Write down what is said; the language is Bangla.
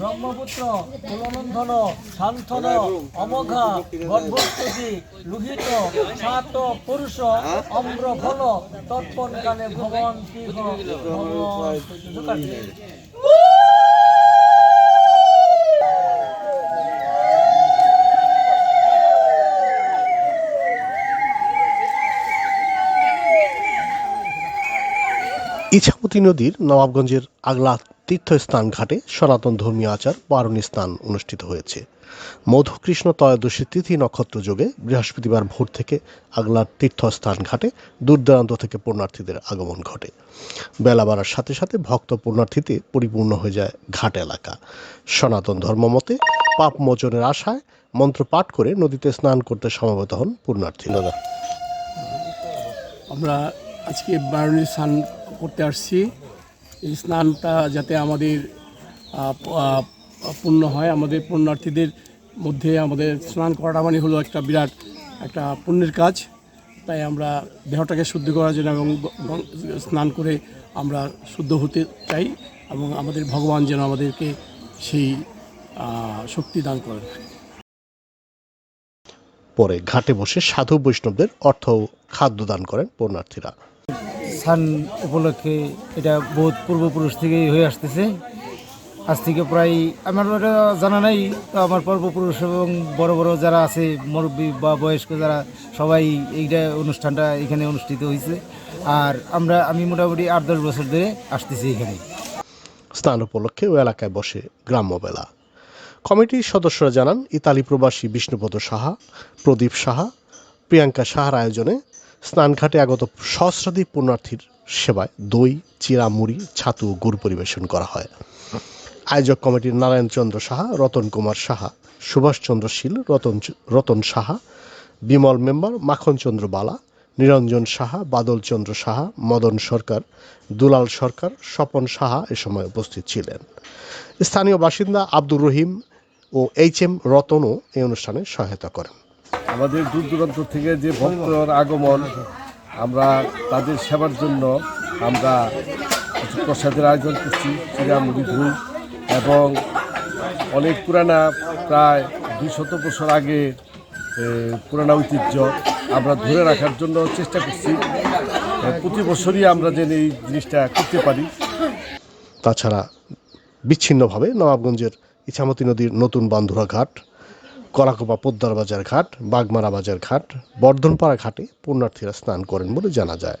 ব্রহ্মপুত্র, কুলনন্দন শান্তন অমঘা গর্ভস্তুতি লুহিত, সাত, পুরুষ অম্র ফল তৎপন কালে ভগবান ইছামতি নদীর নবাবগঞ্জের আগলা তীর্থস্থান ঘাটে সনাতন ধর্মীয় আচার পারণী স্নান অনুষ্ঠিত হয়েছে। মধুকৃষ্ণ ত্রয়োদশী তিথি নক্ষত্র যোগে বৃহস্পতিবার ভোর থেকে আগলার তীর্থস্থান ঘাটে দূরদূরান্ত থেকে পুণ্যার্থীদের আগমন ঘটে। বেলা বাড়ার সাথে সাথে ভক্ত পুণ্যার্থীতে পরিপূর্ণ হয়ে যায় ঘাট এলাকা। সনাতন ধর্মমতে পাপ মোচনের আশায় মন্ত্র পাঠ করে নদীতে স্নান করতে সমবেত হন পুণ্যার্থীরা আমরা আজকে বারণী স্নান করতে আসছি। এই স্নানটা যাতে আমাদের পূর্ণ হয়, আমাদের পুণ্যার্থীদের মধ্যে আমাদের স্নান করাটা মানে হলো একটা বিরাট, একটা পুণ্যের কাজ। তাই আমরা দেহটাকে শুদ্ধ করার জন্য এবং স্নান করে আমরা শুদ্ধ হতে চাই এবং আমাদের ভগবান যেন আমাদেরকে সেই শক্তি দান করেন। পরে ঘাটে বসে সাধু বৈষ্ণবদের অর্থ খাদ্য দান করেন পুণ্যার্থীরা। সান উপলক্ষে এটা বহুত পূর্বপুরুষ থেকেই হয়ে আসতেছে। আজ থেকে প্রায় আমার এটা জানা নাই, তো আমার পূর্বপুরুষ এবং বড় বড় যারা আছে, মুরব্বী বা বয়স্ক যারা, সবাই এইটা অনুষ্ঠানটা এখানে অনুষ্ঠিত হয়েছে আর আমরা, আমি মোটামুটি আট দশ বছর ধরে আসতেছি এখানে। স্থান উপলক্ষে ওই এলাকায় বসে গ্রাম্য বেলা কমিটির সদস্যরা জানান, ইতালি প্রবাসী বিষ্ণুপদ সাহা, প্রদীপ সাহা, প্রিয়াঙ্কা সাহার আয়োজনে স্নানঘাটে আগত সহস্রাধিক পুণ্যার্থীর সেবায় দই, চিরা, মুড়ি, ছাতু ও গুড় পরিবেশন করা হয়। আয়োজক কমিটির নারায়ণ চন্দ্র সাহা, রতন কুমার সাহা সুভাষচন্দ্র শীল, রতন রতন সাহা, বিমল মেম্বার মাখন চন্দ্র বালা, নিরঞ্জন সাহা, বাদল চন্দ্র সাহা, মদন সরকার, দুলাল সরকার, স্বপন সাহা এ সময় উপস্থিত ছিলেন। স্থানীয় বাসিন্দা আব্দুর রহিম ও এইচ এম রতনও এই অনুষ্ঠানে সহায়তা করেন। আমাদের দূর দূরান্ত থেকে যে ভক্তর আগমন, আমরা তাদের সেবার জন্য আমরা প্রসাদের আয়োজন করছি চিরামুড়ি ধুল এবং অনেক পুরানা, প্রায় দুই শত বছর আগে পুরানা ঐতিহ্য আমরা ধরে রাখার জন্য চেষ্টা করছি। প্রতি বছরই আমরা যেন এই জিনিসটা করতে পারি। তাছাড়া বিচ্ছিন্নভাবে নবাবগঞ্জের ইছামতি নদীর নতুন বান্ধুরা ঘাট কলাকোপা পোদ্দার বাজার ঘাট, বাগমারা বাজার ঘাট, বর্ধনপাড়া ঘাটে পুণ্যার্থীরা স্নান করেন বলে জানা যায়।